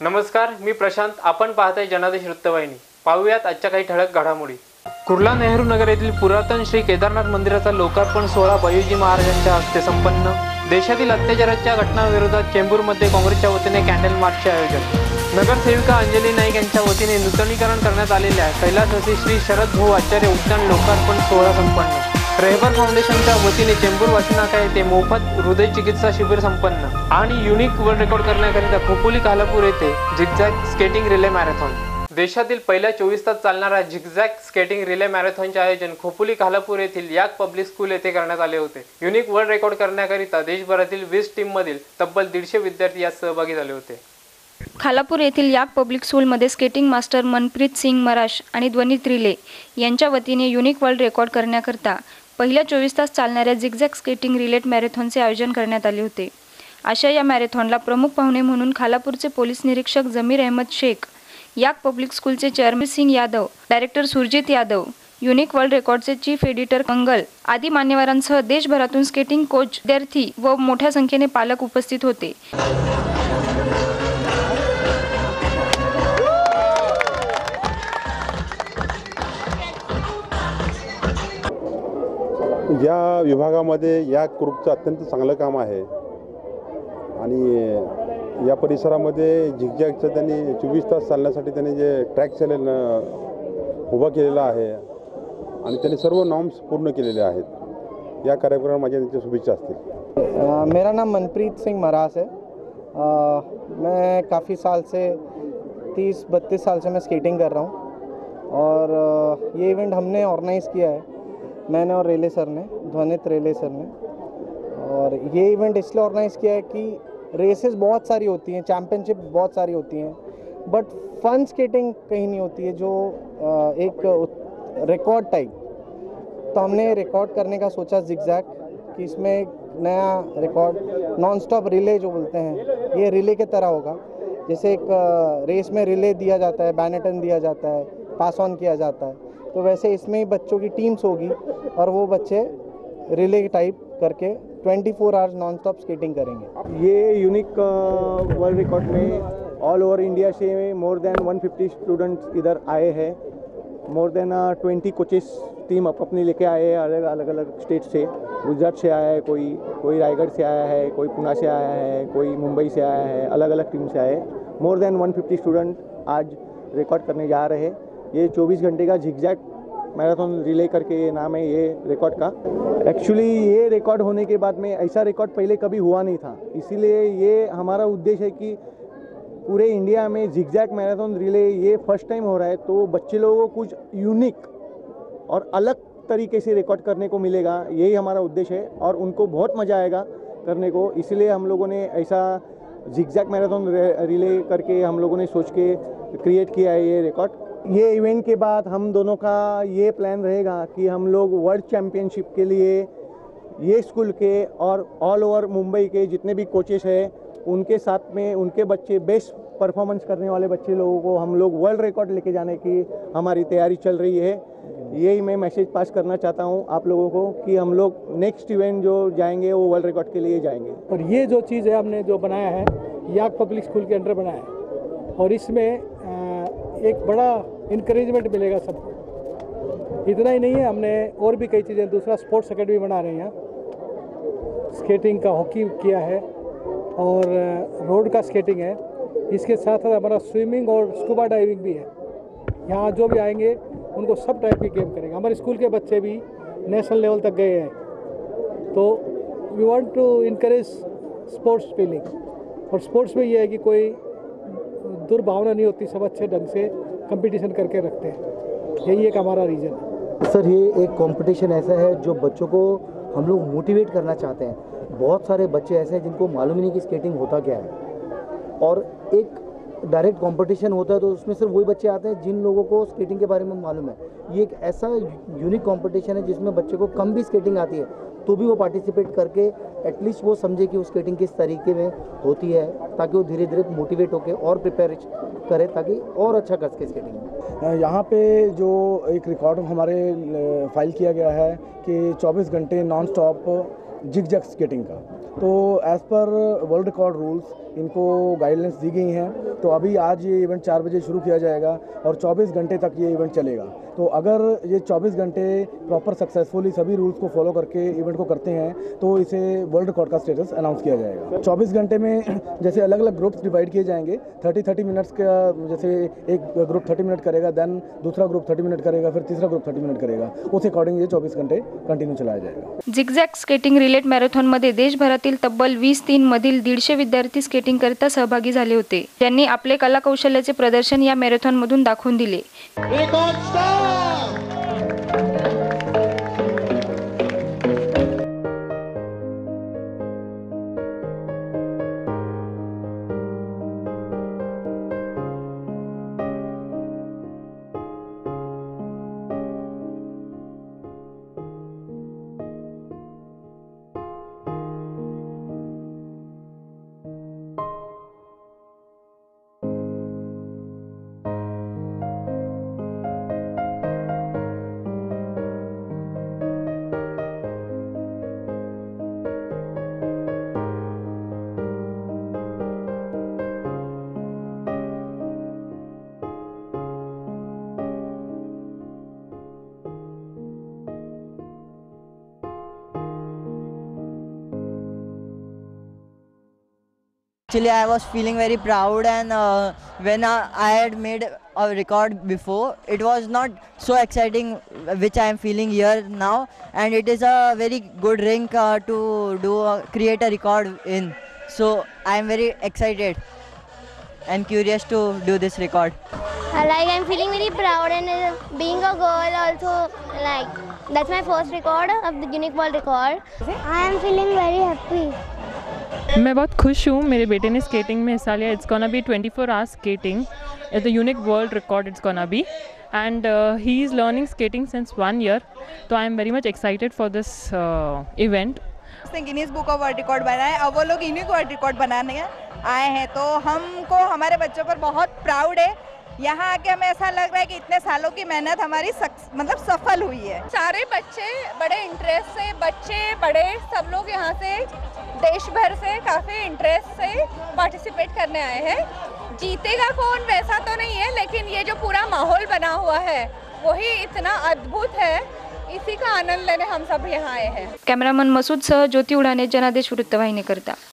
नमस्कार मी प्रशांत. आपण पाहताय जनादेश वृत्तवाहिनी. पाहूयात आजच्या काही ठळक घडामोडी. कुर्ला नेहरू नगर येथील पुरातन श्री केदारनाथ मंदिराचा लोकार्पण सोहळा बयुजी महाराजांच्या हस्ते संपन्न. देशातील अत्याचाराच्या घटनांविरोधात चेंबूरमध्ये काँग्रेसच्या वतीने कॅन्डल मार्चचे आयोजन. नगरसेविका अंजली नाईक यांच्या वतीने नूतनीकरण करण्यात आलेल्या कैलासवासी श्री शरद भाऊ आचार्य उद्यान लोकार्पण सोहळा संपन्न. रेहबर फाउंडेशनच्या वतीने चेंबूर वाशिनाका येथे मोफत हृदय चिकित्सा शिबिर संपन्न. आणि युनिक वर्ल्ड रेकॉर्ड करण्याकरिता खोपोली कालापूर येथे झिगझॅग स्केटिंग रिले मॅरेथॉन. देशातील पहिल्या चोवीस तास चालणाऱ्या झिगझॅग स्केटिंग रिले मॅरेथॉनचे आयोजन खोपोली कालापूर येथील याक पब्लिक स्कूल येथे करण्यात आले होते. युनिक वर्ल्ड रेकॉर्ड करण्याकरिता देशभरातील वीस टीममधील तब्बल दीडशे विद्यार्थी यात सहभागी झाले होते. खालापूर येथील याक पब्लिक स्कूलमध्ये स्केटिंग मास्टर मनप्रीत सिंग मराश आणि ध्वनी त्रिले यांच्या वतीने युनिक वर्ल्ड रेकॉर्ड करण्याकरता पहिल्या चोवीस तास चालणाऱ्या झिगझॅग स्केटिंग रिलेट मॅरेथॉनचे आयोजन करण्यात आले होते. अशा या मॅरेथॉनला प्रमुख पाहुणे म्हणून खालापूरचे पोलीस निरीक्षक जमीर अहमद शेख याक public स्कूलचे chairman Singh Yadav director Surjit Yadav unique world रेकॉर्डचे chief editor कंगल आदी मान्यवरांसह देशभरातून स्केटिंग कोच विद्यार्थी व मोठ्या संख्येने पालक उपस्थित होते. या विभागामध्ये या ग्रुपचं अत्यंत चांगलं काम आहे. आणि या परिसरामध्ये झिगझॅगचं त्यांनी चोवीस तास चालण्यासाठी त्यांनी जे ट्रॅक चालेल उभा केलेला आहे आणि त्यांनी सर्व नॉर्म्स पूर्ण केलेले आहेत. या कार्यक्रमात माझ्या त्यांच्या शुभेच्छा असतील. मेरा नाम मनप्रीत सिंह महाराज है. मैं काफ़ी साल से तीस बत्तीस साल से मैं स्केटिंग कर रहा हूँ। और ये इवेंट हमने ऑर्गेनाइज़ किया है। मैंने और रेले सर ने, ध्वनित रेले सर ने। और ये इवेंट इसलिए ऑर्गेनाइज़ किया है कि रेसेस बहुत सारी होती हैं चैम्पियनशिप बहुत सारी होती हैं। बट फन स्केटिंग कहीं नहीं होती है, जो एक रिकॉर्ड टाइप तो हमने रिकॉर्ड करने का सोचा जिगजैग कि इसमें एक नया रिकॉर्ड नॉन स्टॉप रिले जो बोलते हैं, ये रिले के तरह होगा। जैसे एक रेस में रिले दिया जाता है बैनेटन दिया जाता है पास ऑन किया जाता है। तो वैसे इसमें बच्चों की टीम्स होगी और वो बच्चे रिले टाइप करके 24 four hours non stop skating करेंगे ये यूनिक वर्ल्ड रिकॉर्ड में ऑल ओवर इंडिया से मोर देन 150 स्टूडेंट्स इधर आए हैं। More than twenty coaches team up, अपनी लेके आए हैं अलग अलग अलग स्टेट से। गुजरात से आया है कोई कोई रायगढ़ से आया है, कोई पुणे से आया है, कोई मुंबई से आया है अलग अलग टीम से आए। मोर देन 150 स्टूडेंट आज रिकॉर्ड करने जा रहे हैं। ये 24 घंटे का झिगजैग मैराथन रिले करके ये नाम है ये रिकॉर्ड का। एक्चुअली ये रिकॉर्ड होने के बाद में ऐसा रिकॉर्ड पहले कभी हुआ नहीं था। इसीलिए ये हमारा उद्देश्य है कि पूरे इंडिया में झिगजैग मैराथन रिले ये फ़र्स्ट टाइम हो रहा है तो बच्चे लोगों को कुछ यूनिक और अलग तरीके से रिकॉर्ड करने को मिलेगा, यही हमारा उद्देश्य है और उनको बहुत मज़ा आएगा करने को। इसलिए हम लोगों ने ऐसा झिगजैग मैराथन रिले करके हम लोगों ने सोच के क्रिएट किया है ये रिकॉर्ड ये इवेंट के बाद हम दोनों का ये प्लान रहेगा कि हम लोग वर्ल्ड चैम्पियनशिप के लिए ये स्कूल के और ऑल ओवर मुंबई के जितने भी कोचेस हैं, उनके साथ में उनके बच्चे बेस्ट परफॉर्मेंस करने वाले बच्चे लोगों को हम लोग वर्ल्ड रिकॉर्ड लेके जाने की हमारी तैयारी चल रही है। यही मैं मैसेज पास करना चाहता हूँ आप लोगों को कि हम लोग नेक्स्ट इवेंट जो जाएँगे, वो वर्ल्ड रिकॉर्ड के लिए जाएँगे। और ये जो चीज़ है, हमने जो बनाया है याक पब्लिक स्कूल के अंडर बनाया है। और इसमें एक बड़ा इनक्रेजमेंट मिलेगा सबको। इतना ही नहीं है, हमने और भी कई चीज़ें, दूसरा स्पोर्ट्स अकेडमी बना रहे हैं स्केटिंग का हॉकी किया है, और रोड का स्केटिंग है। इसके साथ साथ हमारा स्विमिंग और स्कूबा डाइविंग भी है। यहाँ जो भी आएँगे, उनको सब टाइप की गेम करेंगे। हमारे स्कूल के बच्चे भी नेशनल लेवल तक गए हैं। तो we want to encourage sports feeling और स्पोर्ट्स में ये है कि कोई दुर्भावना नहीं होती, सब अच्छे ढंग से कंपटीशन करके रखते हैं। यही एक हमारा रीज़न है। सर, ये एक कंपटीशन ऐसा है जो बच्चों को हम लोग मोटिवेट करना चाहते हैं। बहुत सारे बच्चे ऐसे हैं जिनको मालूम ही नहीं कि स्केटिंग होता क्या है। और एक डायरेक्ट कंपटीशन होता है तो उसमें सिर्फ़ वही बच्चे आते हैं जिन लोगों को स्केटिंग के बारे में मालूम है। ये एक ऐसा यूनिक कंपटीशन है जिसमें बच्चे को कम भी स्केटिंग आती है तो भी वो पार्टिसिपेट करके एटलीस्ट वो समझे कि वो स्केटिंग किस तरीके में होती है, ताकि वो धीरे धीरे मोटिवेट होकर और प्रिपेयर करे, ताकि और अच्छा कर सके स्केटिंग यहाँ पे जो एक रिकॉर्ड हमारे फ़ाइल किया गया है कि 24 घंटे नॉन स्टॉप जिग जग स्केटिंग का। तो as per world record rules इनको गाइडलाइंस दी गई हैं तो अभी आज ये इवेंट चार बजे शुरू किया जाएगा और 24 घंटे तक ये इवेंट चलेगा। तो अगर ये 24 घंटे प्रॉपर सक्सेसफुली सभी रूल्स को फॉलो करके इवेंट को करते हैं तो इसे वर्ल्ड रिकॉर्ड का स्टेटस अनाउंस किया जाएगा। 24 घंटे में जैसे अलग अलग ग्रुप्स डिवाइड किए जाएँगे 30 30 मिनट्स का जैसे एक ग्रुप 30 मिनट करेगा देन दूसरा ग्रुप 30 मिनट करेगा फिर तीसरा ग्रुप 30 मिनट करेगा। उस अकॉर्डिंग ये 24 घंटे कंटिन्यू चलाया जाएगा। झिगझॅग स्केटिंग रिलेट मॅरेथॉनमध्ये देशभरातील तब्बल वीस तीन मधील दीडशे विद्यार्थी स्केटिंग करिता सहभागी झाले होते. ज्यांनी आपले कलाकौशल्याचे प्रदर्शन या मॅरेथॉनमधून दाखवून दिले. Senhor! Actually, I was feeling very proud, and uh, when uh, I had made a record before, it was not so exciting, which I am feeling here now. And it is a very good rink uh, to do uh, create a record in. So I am very excited and curious to do this record. Uh, Like I'm feeling very proud and uh, being a girl also like that's my first record of the unique world record. I am feeling very happy. मैं बहुत खुश हूँ मेरे बेटे ने skating में हिस्सा लिया। It's gonna be twenty four hours skating is the unique world record it's gonna be and he is learning skating since one year तो I am very much excited for this event उसने Guinness book of world record बनाया है अब वो लोग unique world record बनाने आए हैं। तो हमको हमारे बच्चों पर बहुत प्राउड है। यहाँ आके हमें ऐसा लग रहा है कि इतने सालों की मेहनत हमारी सक्स- मतलब सफल हुई है। सारे बच्चे बड़े इंटरेस्ट से बच्चे बड़े सब लोग यहाँ से देश भर से काफ़ी इंटरेस्ट से पार्टिसिपेट करने आए हैं। जीतेगा कौन वैसा तो नहीं है, लेकिन ये जो पूरा माहौल बना हुआ है, वही इतना अद्भुत है। इसी का आनंद लेने हम सब यहाँ आए हैं। कैमरामैन मसूद सह ज्योति उड़ाने जनादेश वृत्तवाहिनीकरता।